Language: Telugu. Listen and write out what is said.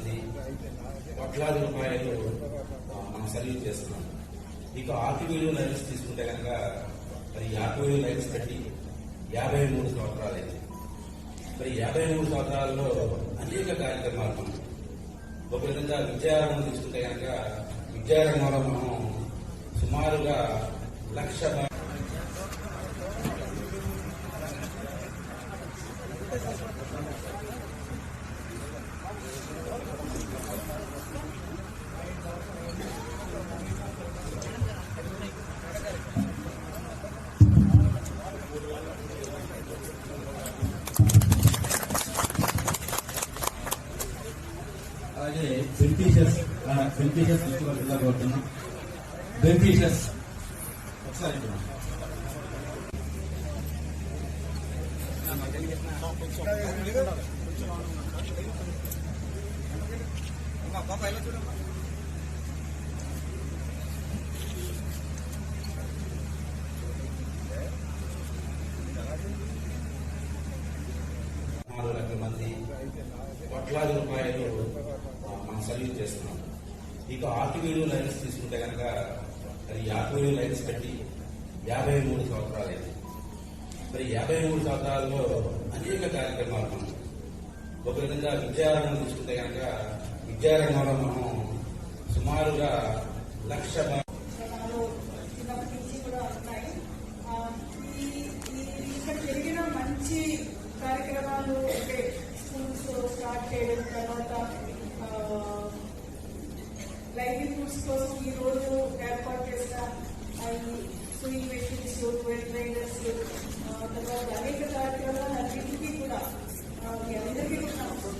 మంది కోట్లాది రూపాయలు మనం సర్వీస్ చేస్తున్నాం. ఇక ఆర్టీవీలో లైన్స్ తీసుకుంటే కనుక మరి ఆర్టీవీ లైన్స్ కట్టి యాభై మూడు సంవత్సరాలు అయింది. మరి యాభై మూడు సంవత్సరాల్లో అనేక కార్యక్రమాలు మనం ఒక విధంగా విద్యారంగం తీసుకుంటే కనుక విద్యారంగంలో మనం సుమారుగా లక్ష బ- అలాగే బెనిఫిషియర్స్ బెనిఫిషియర్స్ తీసుకోవాల్సిందిగా కోరుతున్నాం బెనిఫిషియర్స్ ఒకసారి ఇక్కడ. నాలుగు లక్షల మంది లక్షలాది రూపాయలు మనం సల్యూట్ చేస్తున్నాం ఇక ఆర్టీవీలు లైన్స్ తీసుకుంటే కనుక మరి ఆర్టీవీ లైన్స్ కట్టి యాభై మూడు సంవత్సరాలు అయింది. మరి యాభై మూడు సంవత్సరాల్లో అనేక కార్యక్రమాలు మనం ఒక విధంగా విద్యారంగం తీసుకుంటే కనుక విద్యారంగంలో మనం సుమారుగా లక్ష తర్వాత లైవ్లీహుడ్స్ కోసం ఈ రోజు ఏర్పాటు చేసిన అవి సో ఈ